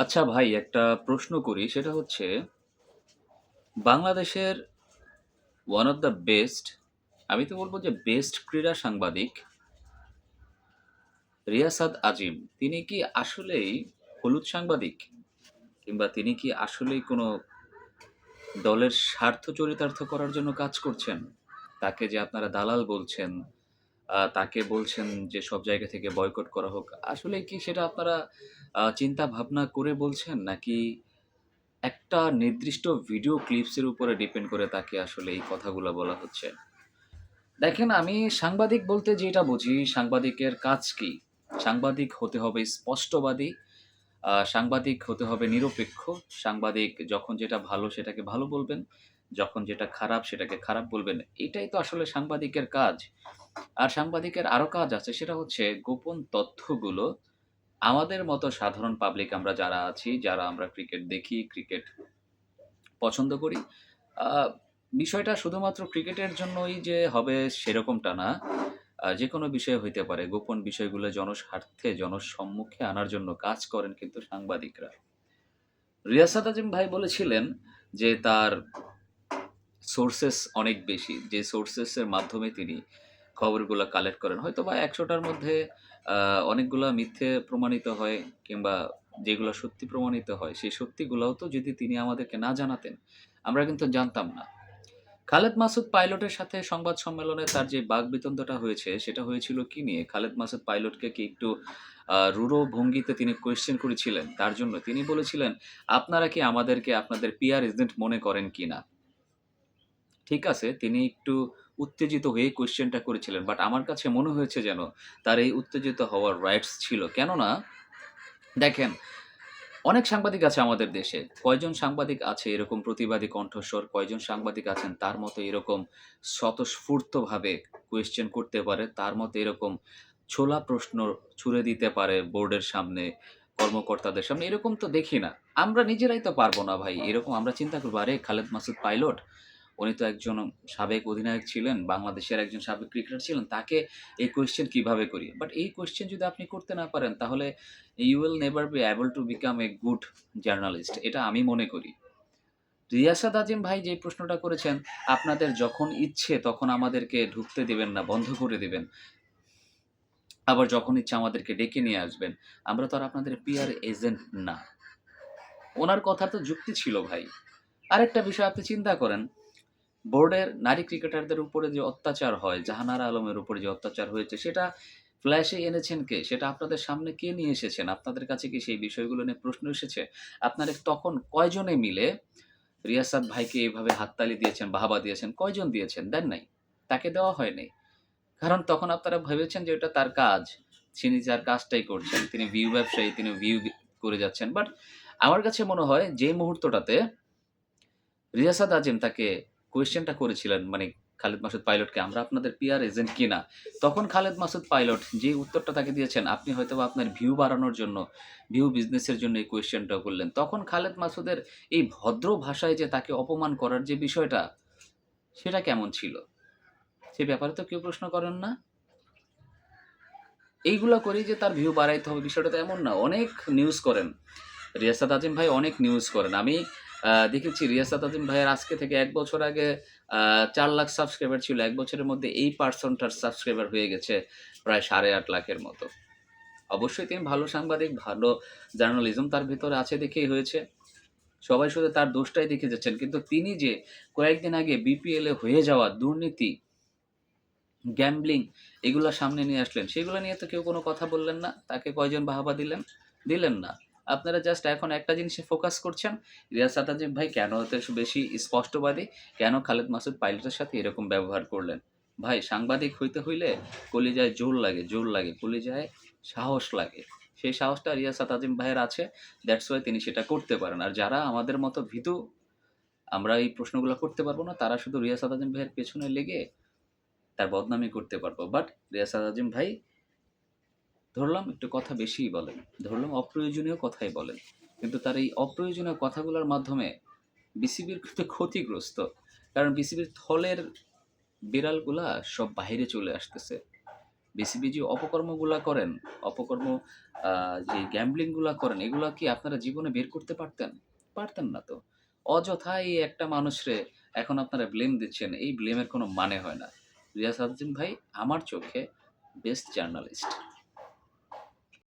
আচ্ছা ভাই, একটা প্রশ্ন করি। সেটা হচ্ছে, বাংলাদেশের ওয়ান অফ দ্য বেস্ট আমি তো বলব যে বেস্ট ক্রীড়া সাংবাদিক রিয়াসাদ আজিম। তিনি কি আসলেই হলুদ সাংবাদিক? কিংবা তিনি কি আসলেই কোনো দলের স্বার্থ চরিতার্থ করার জন্য কাজ করছেন? তাকে যে আপনারা দালাল বলছেন তাকে বলছেন যে সব জায়গা থেকে বয়কট করা হোক। আসলে কি সেটা আপনারা চিন্তা ভাবনা করে বলছেন? নাকি একটা নির্দিষ্ট ভিডিও ক্লিপসের উপরে ডিপেন্ড করে তাকে আসলে এই কথাগুলো বলা হচ্ছে? দেখেন, আমি সাংবাদিক বলতে যেটা বুঝি, সাংবাদিকের কাজ কি? সাংবাদিক হতে হবে স্পষ্টবাদী সাংবাদিক হতে হবে নিরপেক্ষ। সাংবাদিক যখন যেটা ভালো সেটাকে ভালো বলবেন, যখন যেটা খারাপ সেটাকে খারাপ বলবেন। এটাই তো আসলে সাংবাদিকের কাজ। আর সাংবাদিকের আরও কাজ আছে, সেটা হচ্ছে গোপন তথ্যগুলো আমাদের মতো সাধারণ পাবলিক আমরা যারা আছি, যারা আমরা ক্রিকেট দেখি ক্রিকেট পছন্দ করি বিষয়টা শুধুমাত্র ক্রিকেটের জন্যই যে হবে সেরকমটা না যে কোনো বিষয় হইতে পারে, গোপন বিষয়গুলো জনস্বার্থে, জনসম্মুখে আনার জন্য কাজ করেন কিন্তু সাংবাদিকরা। রিয়াসাত আজিম ভাই বলেছিলেন যে তার সোর্সেস অনেক বেশি, যে সোর্সেসের মাধ্যমে তিনি খবরগুলো কালেক্ট করেন। হয়তো বা একশোটার মধ্যে অনেকগুলা মিথ্যে প্রমাণিত হয় কিংবা যেগুলো সত্যি প্রমাণিত হয়, সেই সত্যিগুলোও তো যদি তিনি আমাদেরকে না জানাতেন, আমরা কিন্তু জানতাম না। খালেদ মাসুদ পাইলটের সাথে সংবাদ সম্মেলনে তার যে বাগবিতণ্ডটা হয়েছে, সেটা হয়েছিল কি নিয়ে? খালেদ মাসুদ পাইলটকে কি একটু রূঢ় ভঙ্গিতে তিনি কোয়েশ্চেন করেছিলেন? তার জন্য তিনি বলেছিলেন, আপনারা কি আমাদেরকে আপনাদের পিয়ার এজেন্ট মনে করেন কিনা ঠিক আছে, তিনি একটু উত্তেজিত হয়ে কোয়েশ্চেনটা করেছিলেন। বাট আমার কাছে মনে হয়েছে যেন তার এই উত্তেজিত হওয়ার রাইটস ছিল। কেননা, দেখেন, অনেক সাংবাদিক আছে আমাদের দেশে। কয়জন সাংবাদিক আছে এরকম প্রতিবাদী কণ্ঠস্বর? কয়জন সাংবাদিক আছেন তার মতো এরকম স্বতঃস্ফূর্তভাবে কোয়েশ্চেন করতে পারে? তার মতো এরকম ছোলা প্রশ্ন ছুড়ে দিতে পারে বোর্ডের সামনে, কর্মকর্তাদের সামনে? এরকম তো দেখি না। আমরা নিজেরাই তো পারব না ভাই। এরকম আমরা চিন্তা করব, আরে, খালেদ মাসুদ পাইলট উনি তো একজন সাবেক অধিনায়ক ছিলেন, বাংলাদেশের একজন সাবেক ক্রিকেটার ছিলেন, তাকে এই কোয়েশ্চেন কীভাবে করি? বাট এই কোয়েশ্চেন যদি আপনি করতে না পারেন, তাহলে you will never be able to become a good journalist এটা আমি মনে করি। রিয়াসাদ আজিম ভাই যে প্রশ্নটা করেছেন, আপনাদের যখন ইচ্ছে তখন আমাদেরকে ঢুকতে দেবেন না, বন্ধ করে দেবেন। আবার যখন ইচ্ছে আমাদেরকে ডেকে নিয়ে আসবেন, আমরা তো আর আপনাদের পিয়ার এজেন্ট না। ওনার কথা তো যুক্তি ছিল ভাই। আরেকটা বিষয় আপনি চিন্তা করেন বোর্ডের নারী ক্রিকেটারদের উপরে যে অত্যাচার হয়, জাহানারা আলমের উপরে যে অত্যাচার হয়েছে, সেটা ফ্ল্যাশে এনেছেন কে? সেটা আপনাদের সামনে কে নিয়ে এসেছেন? আপনাদের কাছে কি সেই বিষয়গুলো নিয়ে প্রশ্ন এসেছে? আপনারা তখন কয়জনে মিলে রিয়াসাদ ভাইকে এইভাবে হাততালি দিয়েছেন, বাহাবা দিয়েছেন, কয়জন দিয়েছেন? দেন নাই। তাকে দেওয়া হয়নি কারণ তখন আপনারা ভেবেছেন যে ওটা তার কাজ। তিনি যার কাজটাই করছেন। তিনি ভিউ ব্যবসায়ী, তিনি ভিউ করে যাচ্ছেন। বাট আমার কাছে মনে হয় যে মুহূর্তটাতে রিয়াসাদ আজিম তাকে কোয়েশ্চেনটা করেছিলেন মানে খালেদ মাসুদ পাইলটকে আমরা আপনাদের পিআর এজেন্ট কিনা? তখন খালেদ মাসুদ পাইলট যে উত্তরটা তাকে দিয়েছেন, আপনি হয়তো আপনার ভিউ বাড়ানোর জন্য ভিউ বিজনেসের জন্য এই কোয়েশ্চেনটা করলেন। তখন খালেদ মাসুদের এই ভদ্র ভাষায় যে তাকে অপমান করার যে বিষয়টা, সেটা কেমন ছিল? সে ব্যাপারে তো কেউ প্রশ্ন করেন না। এইগুলো করেই যে তার ভিউ বাড়াইতে হবে, বিষয়টা তো এমন না। অনেক নিউজ করেন। রিয়াসাদ আজিম ভাই অনেক নিউজ করেন। আমি দেখেছি রিয়াসাত আজিম ভাইয়ের আজকে থেকে এক বছর আগে চার লাখ সাবস্ক্রাইবার ছিল। এক বছরের মধ্যে এই পার্সনটার সাবস্ক্রাইবার হয়ে গেছে প্রায় সাড়ে আট লাখের মতো। অবশ্যই তিনি ভালো সাংবাদিক, ভালো জার্নালিজম তার ভিতরে আছে দেখেই হয়েছে। সবাই শুধু তার দোষটাই দেখে যাচ্ছেন। কিন্তু তিনি যে কয়েকদিন আগে বিপিএল এ হয়ে যাওয়া দুর্নীতি গ্যাম্বলিং এগুলো সামনে নিয়ে আসলেন, সেগুলো নিয়ে তো কেউ কোনো কথা বললেন না। তাকে কয়জন বাহাবা দিলেন? দিলেন না। আপনারা জাস্ট এখন একটা জিনিসে ফোকাস করছেন, রিয়াজ আজিম ভাই কেন এত বেশি স্পষ্টবাদী? কেন খালেদ মাসুদ পাইলটের সাথে এরকম ব্যবহার করলেন? ভাই, সাংবাদিক হইতে হইলে কলিজায় জোর লাগে জোর লাগে, কলিজায় সাহস লাগে। সেই সাহসটা রিয়াজ সাতাজিম ভাইয়ের আছে দ্যাটস ওয়াই তিনি সেটা করতে পারেন। আর যারা আমাদের মতো ভীতু, আমরা এই প্রশ্নগুলো করতে পারব না, তারা শুধু রিয়াসাত আজিম ভাইয়ের পেছনে লেগে তার বদনামি করতে পারব। বাট রিয়াজ সাতাজিম ভাই ধরলাম একটু কথা বেশিই বলেন ধরলাম অপ্রয়োজনীয় কথাই বলেন কিন্তু তার এই অপ্রয়োজনীয় কথাগুলোর মাধ্যমে বিসিবির কিন্তু ক্ষতিগ্রস্ত কারণ বিসিবির থলের বিড়ালগুলা সব বাইরে চলে আসতেছে বিসিবি যে অপকর্মগুলা করেন, অপকর্ম যে গ্যাম্বলিংগুলা করেন, এগুলা কি আপনারা জীবনে বের করতে পারতেন? পারতেন না তো। অযথা এই একটা মানুষরে এখন আপনারা ব্লেম দিচ্ছেন। এই ব্লেমের কোনো মানে হয় না। রিয়াজ আউদ্দিন ভাই আমার চোখে বেস্ট জার্নালিস্ট।